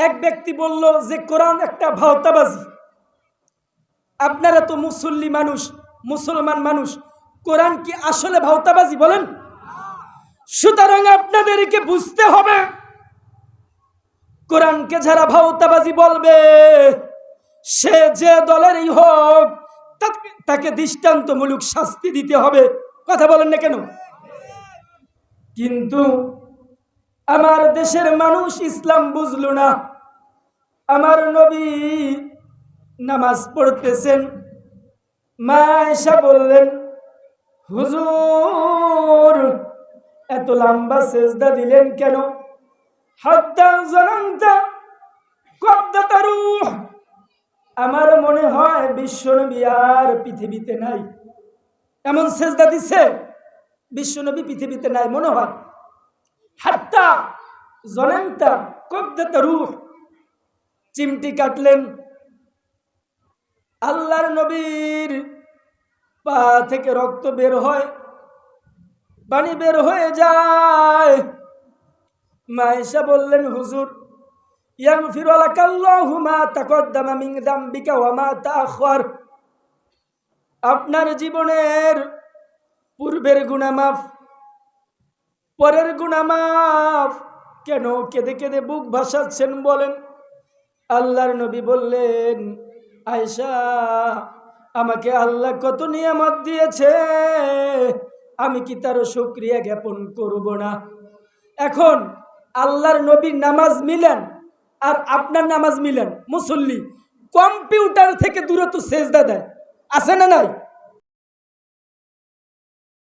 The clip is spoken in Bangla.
এক ব্যক্তি বলল যে, কোরআন একটা ভাওতাবাজি। আপনারা তো মুসল্লি মানুষ, মুসলমান মানুষ, কোরআন কি আসলে ভাওতাবাজি বলেন? সুতরাং আপনাদেরকে বুঝতে হবে, কোরআনকে যারা ভাওতাবাজি বলবে, সে যে দলেরই হোক, তাকে- দৃষ্টান্তমূলক শাস্তি দিতে হবে। কথা বলেন না কেন? কিন্তু আমার দেশের মানুষ ইসলাম বুঝল না। আমার নবী নামাজ পড়তেছেন। মা এসা বললেন, হুজুর, এত লম্বা সেজদা দিলেন কেন? হাত্তা জনন্তা কদ্দাতা রূহ। আমার মনে হয় বিশ্বনবী আর পৃথিবীতে নাই। এমন সেজদা দিচ্ছে বিশ্বনবী পৃথিবীতে নাই, মনে হয়। জনন্তা কদ্দাতা রূহ। চিমটি কাটলেন। আল্লাহর নবীর পা থেকে রক্ত বের হয়, পানি বের হয়ে যায়। মায়েশা বললেন, হুজুর ইয়াং ইয়াগফির লাকাল্লাহু মা তাকদ্দামা মিন যামবিকা ওয়া মা তাআখার আপনার জীবনের পূর্বের গুনাহ মাফ, পরের গুনাহ মাফ। কেন কেঁদে কেঁদে বুক ভাসাচ্ছেন বলেন? আল্লাহর নবী বললেন আয়সা আমাকে আল্লাহ কত নিয়ামত দিয়েছে, আমি কি তার শুক্রিয়া জ্ঞাপন করব না? এখন আল্লাহর নবীর নামাজ মিলেন আর আপনার নামাজ মিলেন মুসল্লি, কম্পিউটার থেকে দূরত্ব সেজদা দেয়, আছে না নাই?